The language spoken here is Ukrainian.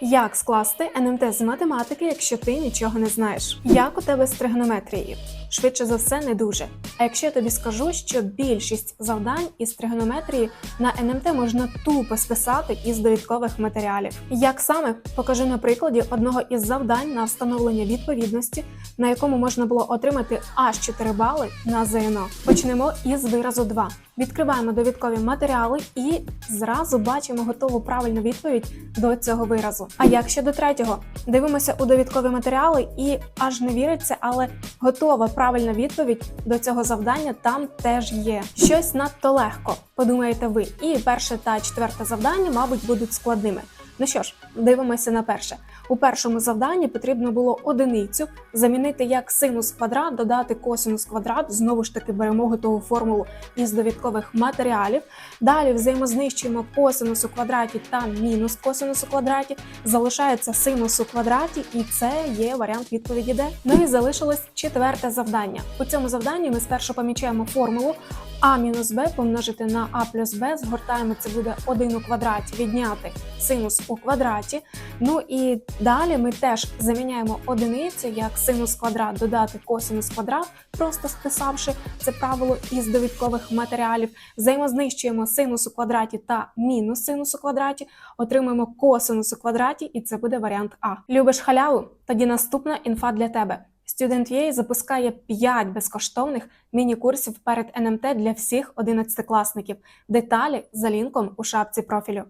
Як скласти НМТ з математики, якщо ти нічого не знаєш? Як у тебе з тригонометрією? Швидше за все, не дуже. А якщо я тобі скажу, що більшість завдань із тригонометрії на НМТ можна тупо списати із довідкових матеріалів. Як саме покажу на прикладі одного із завдань на встановлення відповідності, на якому можна було отримати аж 4 бали на ЗНО. Почнемо із виразу 2. Відкриваємо довідкові матеріали і зразу бачимо готову правильну відповідь до цього виразу. А як щодо третього, дивимося у довідкові матеріали і аж не віриться, але готова правильна відповідь до цього завдання там теж є. Щось надто легко, подумаєте ви. І перше та четверте завдання, мабуть, будуть складними. Ну що ж, дивимося на перше. У першому завданні потрібно було одиницю замінити як синус квадрат, додати косинус квадрат. Знову ж таки беремо готову формулу із довідкових матеріалів. Далі взаємознищуємо косинус у квадраті та мінус косинус у квадраті. Залишається синус у квадраті, і це є варіант відповіді Д. Ну і залишилось четверте завдання. У цьому завданні ми спершу помічаємо формулу а мінус b помножити на а плюс b, згортаємо це буде 1 у квадраті, відняти синус у квадраті. Ну і далі ми теж заміняємо одиницю як синус квадрат додати косинус квадрат, просто списавши це правило із довідкових матеріалів. Взаємознищуємо синус у квадраті та мінус синус у квадраті, отримаємо косинус у квадраті, і це буде варіант А. Любиш халяву? Тоді наступна інфа для тебе. Student.ua запускає 5 безкоштовних міні-курсів перед НМТ для всіх 11-класників. Деталі за лінком у шапці профілю.